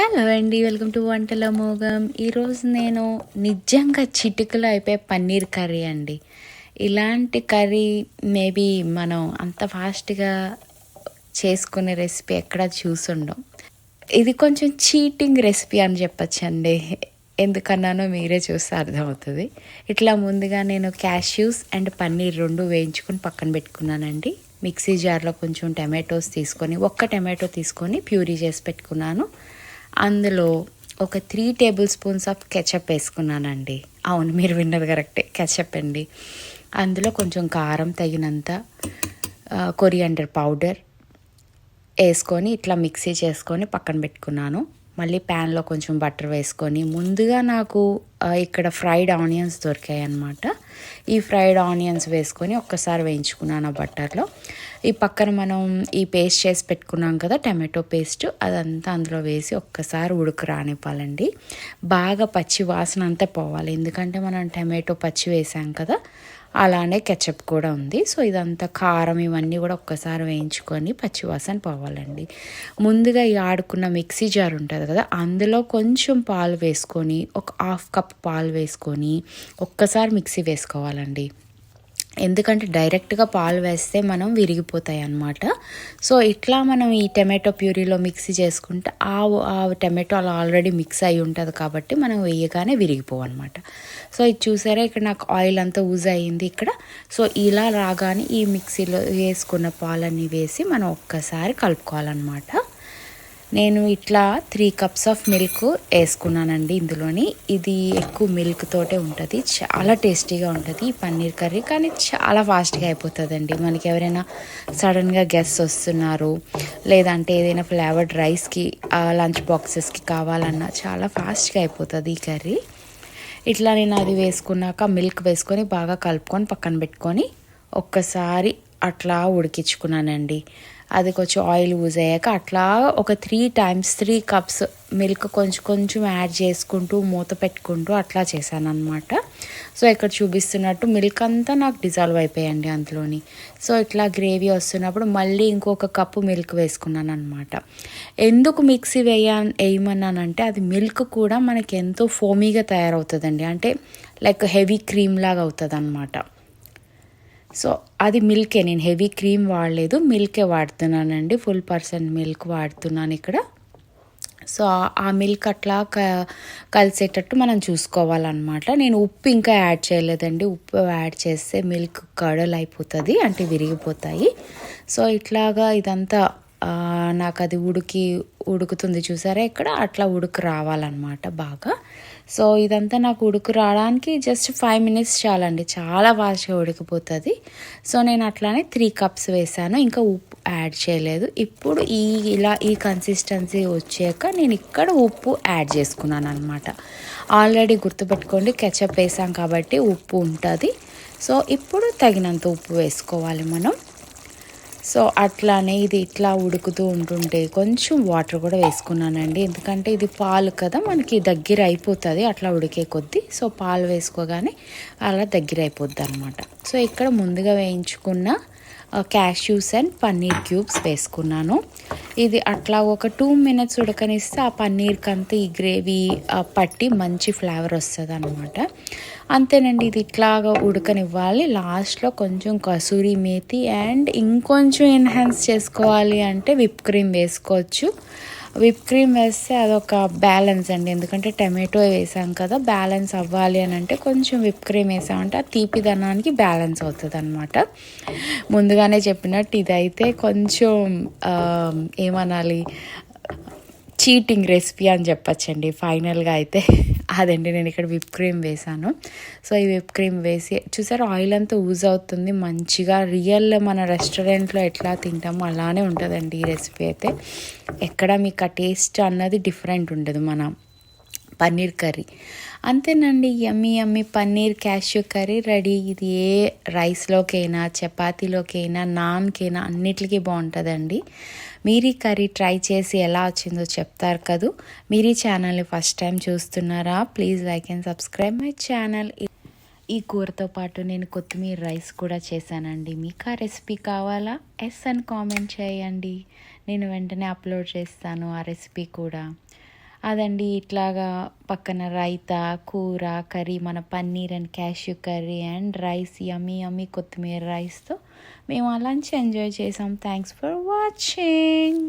Hello అండి welcome to వంటల మోగం. ఈరోజు నేను నిజంగా చిటికలో అయిపోయే పన్నీర్ కర్రీ అండి. ఇలాంటి కర్రీ మేబీ మనం అంత ఫాస్ట్గా చేసుకునే రెసిపీ ఎక్కడ చూసుండం ఇది కొంచెం చీటింగ్ రెసిపీ అని చెప్పచ్చండి. ఎందుకన్నానో మీరే చూస్తే అర్థమవుతుంది. ఇట్లా ముందుగా నేను క్యాష్యూస్ అండ్ పన్నీర్ రెండు వేయించుకొని పక్కన పెట్టుకున్నానండి. మిక్సీ జార్లో కొంచెం టమాటోస్ తీసుకొని ఒక్క టమాటో తీసుకొని ప్యూరీ చేసి పెట్టుకున్నాను. అందులో ఒక three tablespoons of ketchup వేసుకున్నానండి. అవును మీరు విన్నది కరెక్టే. కెచప్ అండి. అందులో కొంచెం కారం తగినంత కొరియాండర్ పౌడర్ వేసుకొని ఇట్లా మిక్సీ చేసుకొని పక్కన పెట్టుకున్నాను. మళ్ళీ ప్యాన్లో కొంచెం బటర్ వేసుకొని ముందుగా నాకు ఇక్కడ ఫ్రైడ్ ఆనియన్స్ దొరికాయి అనమాట ఈ ఫ్రైడ్ ఆనియన్స్ వేసుకొని ఒక్కసారి వేయించుకున్నాను ఆ బట్టర్లో ఈ పక్కన మనం ఈ పేస్ట్ చేసి పెట్టుకున్నాం కదా టమాటో పేస్ట్ అదంతా అందులో వేసి ఒక్కసారి ఉడుకు రానివ్వాలండి. బాగా పచ్చి వాసన అంతా పోవాలి. ఎందుకంటే మనం టమాటో పచ్చి వేసాం కదా అలానే కెచప్ కూడా ఉంది. సో ఇదంతా కారం ఇవన్నీ కూడా ఒక్కసారి వేయించుకొని పచ్చివాసన పోవాలండి. ముందుగా ఈ ఆడుకున్న మిక్సీ జార్ ఉంటుంది కదా అందులో కొంచెం పాలు వేసుకొని ఒక హాఫ్ కప్ పాలు వేసుకొని ఒక్కసారి మిక్సీ వేసుకోవాలండి. ఎందుకంటే డైరెక్ట్గా పాలు వేస్తే మనం విరిగిపోతాయి అన్నమాట. సో ఇట్లా మనం ఈ టమాటో ప్యూరీలో మిక్సీ చేసుకుంటే ఆ ఆ టమాటో అలా ఆల్రెడీ మిక్స్ అయి ఉంటుంది కాబట్టి మనం వేయగానే విరిగిపోవు అనమాట సో ఇది చూసారా? ఇక్కడ నాకు ఆయిల్ అంతా యూజ్ అయ్యింది ఇక్కడ. సో ఇలా రాగానే ఈ మిక్సీలో వేసుకున్న పాలన్నీ వేసి మనం ఒక్కసారి కలుపుకోవాలన్నమాట. నేను ఇట్లా త్రీ కప్స్ ఆఫ్ మిల్క్ వేసుకున్నానండి ఇందులోని. ఇది ఎక్కువ మిల్క్ తోటే ఉంటుంది. చాలా టేస్టీగా ఉంటుంది ఈ పన్నీర్ కర్రీ. కానీ చాలా ఫాస్ట్గా అయిపోతుందండి. మనకి ఎవరైనా సడన్గా గెస్ట్ వస్తున్నారు. లేదంటే ఏదైనా ఫ్లేవర్డ్ రైస్కి లంచ్ బాక్సెస్కి కావాలన్నా చాలా ఫాస్ట్గా అయిపోతుంది ఈ కర్రీ. ఇట్లా నేను అది వేసుకున్నాక మిల్క్ వేసుకొని బాగా కలుపుకొని పక్కన పెట్టుకొని ఒక్కసారి అట్లా ఉడికించుకున్నానండి. అది కొంచెం ఆయిల్ యూజ్ అయ్యాక అట్లా ఒక three times three cups milk కొంచెం కొంచెం యాడ్ చేసుకుంటూ మూత పెట్టుకుంటూ అట్లా చేశాను అనమాట సో ఇక్కడ చూపిస్తున్నట్టు మిల్క్ అంతా నాకు డిజాల్వ్ అయిపోయాయండి అందులోని. సో ఇట్లా గ్రేవీ వస్తున్నప్పుడు మళ్ళీ ఇంకొక కప్పు మిల్క్ వేసుకున్నాను అనమాట ఎందుకు మిక్సీ వేయ వేయమన్నానంటే అది మిల్క్ కూడా మనకి ఎంతో ఫోమీగా తయారవుతుందండి. అంటే లైక్ హెవీ క్రీమ్ లాగా అవుతుంది అనమాట సో అది మిల్కే. నేను హెవీ క్రీమ్ వాడలేదు మిల్కే వాడుతున్నానండి. ఫుల్ పర్సెంట్ మిల్క్ వాడుతున్నాను ఇక్కడ. సో ఆ మిల్క్ అట్లా క కలిసేటట్టు మనం చూసుకోవాలన్నమాట. నేను ఉప్పు ఇంకా యాడ్ చేయలేదండి. ఉప్పు యాడ్ చేస్తే మిల్క్ కడలు అయిపోతుంది అంటే విరిగిపోతాయి. సో ఇట్లాగా ఇదంతా నాకు అది ఉడికి ఉడుకుతుంది చూసారా ఇక్కడ? అట్లా ఉడుకు రావాలన్నమాట బాగా. సో ఇదంతా నాకు ఉడుకు రావడానికి జస్ట్ ఫైవ్ మినిట్స్ చాలండి. చాలా ఫాస్ట్గా ఉడికిపోతుంది. సో నేను అట్లానే త్రీ కప్స్ వేసాను. ఇంకా ఉప్పు యాడ్ చేయలేదు. ఇప్పుడు ఈ ఇలా ఈ కన్సిస్టెన్సీ వచ్చాక నేను ఇక్కడ ఉప్పు యాడ్ చేసుకున్నాను అనమాట ఆల్రెడీ గుర్తుపెట్టుకోండి కెచప్ వేసాం కాబట్టి ఉప్పు ఉంటుంది. సో ఇప్పుడు తగినంత ఉప్పు వేసుకోవాలి మనం. సో అట్లానే ఇది ఇట్లా ఉడుకుతూ ఉంటుంటే కొంచెం వాటర్ కూడా వేసుకున్నానండి. ఎందుకంటే ఇది పాలు కదా మనకి దగ్గర అయిపోతుంది అట్లా ఉడికే కొద్దీ. సో పాలు వేసుకోగానే అలా దగ్గర అయిపోద్ది అనమాట సో ఇక్కడ ముందుగా వేయించుకున్న క్యాష్యూస్ అండ్ పన్నీర్ క్యూబ్స్ వేసుకున్నాను. ఇది అట్లా ఒక టూ మినిట్స్ ఉడకనిస్తే ఆ పన్నీర్కి అంతా ఈ గ్రేవీ పట్టి మంచి ఫ్లేవర్ వస్తుంది అనమాట అంతేనండి ఇది ఇట్లాగా ఉడకనివ్వాలి. లాస్ట్లో కొంచెం కసూరి మేతి అండ్ ఇంకొంచెం ఎన్హాన్స్ చేసుకోవాలి అంటే విప్ క్రీమ్ వేసుకోవచ్చు. విప్ క్రీమ్ వేస్తే అదొక బ్యాలెన్స్ అండి. ఎందుకంటే టమాటో వేసాం కదా బ్యాలెన్స్ అవ్వాలి అని అంటే కొంచెం విప్ క్రీమ్ వేసామంటే ఆ తీపిదనానికి బ్యాలెన్స్ అవుతుంది అనమాట ముందుగానే చెప్పినట్టు ఇదైతే కొంచెం ఏమనాలి చీటింగ్ రెసిపీ అని చెప్పచ్చండి. ఫైనల్గా అయితే. అదండి నేను ఇక్కడ విప్ క్రీమ్ వేసాను సో ఈ విప్ క్రీమ్ వేసి చూసారు ఆయిల్ అంతా యూజ్ అవుతుంది. మంచిగా రియల్ మన రెస్టారెంట్లో ఎట్లా తింటామో అలానే ఉంటుందండి ఈ రెసిపీ అయితే. ఎక్కడ మీకు ఆ టేస్ట్ అన్నది డిఫరెంట్ ఉండదు మన పన్నీర్ కర్రీ. అంతేనండి yummy yummy paneer cashew curry ready. ఇది ఏ రైస్లోకైనా చపాతీలోకైనా నాన్కైనా అన్నిటికీ బాగుంటుందండి. మీరు ఈ కర్రీ ట్రై చేసి ఎలా వచ్చిందో చెప్తారు కదూ. మీరు ఈ ఛానల్ని ఫస్ట్ టైం చూస్తున్నారా please like and subscribe my channel. ఈ కూరతో పాటు నేను కొత్తిమీర రైస్ కూడా చేశానండి. మీకు ఆ రెసిపీ కావాలా? ఎస్ అని కామెంట్ చేయండి. నేను వెంటనే అప్లోడ్ చేస్తాను ఆ రెసిపీ కూడా. అదండి ఇట్లాగా పక్కన రైతా కూర కర్రీ మన paneer and cashew curry and rice yummy yummy కొత్తిమీర రైస్తో మేము ఆ లంచ్ ఎంజాయ్ చేసాం. Thanks for watching